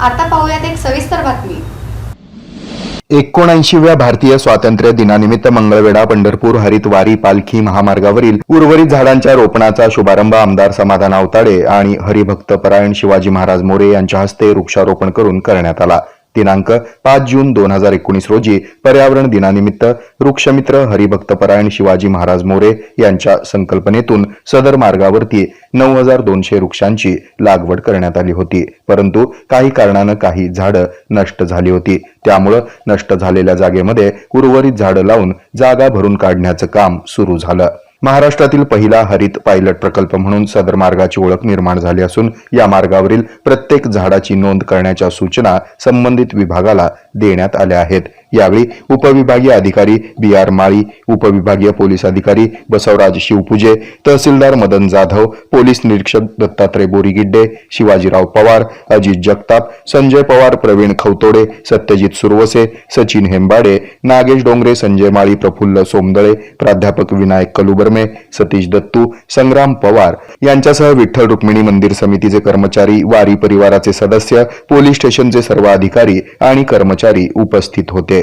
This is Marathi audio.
आता पाहूयात एक सविस्तर बातमी. एकोणऐंशीव्या भारतीय स्वातंत्र्य दिनानिमित्त मंगळवेढा पंढरपूर हरित वारी पालखी महामार्गावरील उर्वरित झाडांच्या रोपणाचा शुभारंभ आमदार समाधान आवताडे आणि हरिभक्त परायण शिवाजी महाराज मोरे यांच्या हस्ते वृक्षारोपण करून करण्यात आला. दिनांक पाच जून दोन हजार एकोणीस रोजी पर्यावरण दिनानिमित्त वृक्षमित्र हरिभक्त परायण शिवाजी महाराज मोरे यांच्या संकल्पनेतून सदर मार्गावरती नऊ हजार दोनशे वृक्षांची लागवड करण्यात आली होती. परंतु काही कारणानं काही झाडं नष्ट झाली होती. त्यामुळं नष्ट झालेल्या जागेमध्ये उर्वरित झाडं लावून जागा भरून काढण्याचं काम सुरू झालं. महाराष्ट्रातील पहिला हरित पायलट प्रकल्प म्हणून सदर मार्गाची ओळख निर्माण झाली असून या मार्गावरील प्रत्येक झाडाची नोंद करण्याच्या सूचना संबंधित विभागाला देण्यात आल्या आहेत. यावेळी उपविभागीय अधिकारी बी आर माळी उपविभागीय पोलीस अधिकारी बसवराज शिवपुजे तहसीलदार मदन जाधव पोलीस निरीक्षक दत्तात्रय बोरीगिड्डे शिवाजीराव पवार अजित जगताप संजय पवार प्रवीण खवतोडे सत्यजित सुरवसे सचिन हेंबाडे नागेश डोंगरे संजय माळी प्रफुल्ल सोमदळे प्राध्यापक विनायक कलुबर्मे सतीश दत्तू संग्राम पवार यांच्यासह विठ्ठल रुक्मिणी मंदिर समितीचे कर्मचारी वारी परिवाराचे सदस्य पोलीस स्टेशनचे सर्व अधिकारी आणि कर्मचारी उपस्थित होते.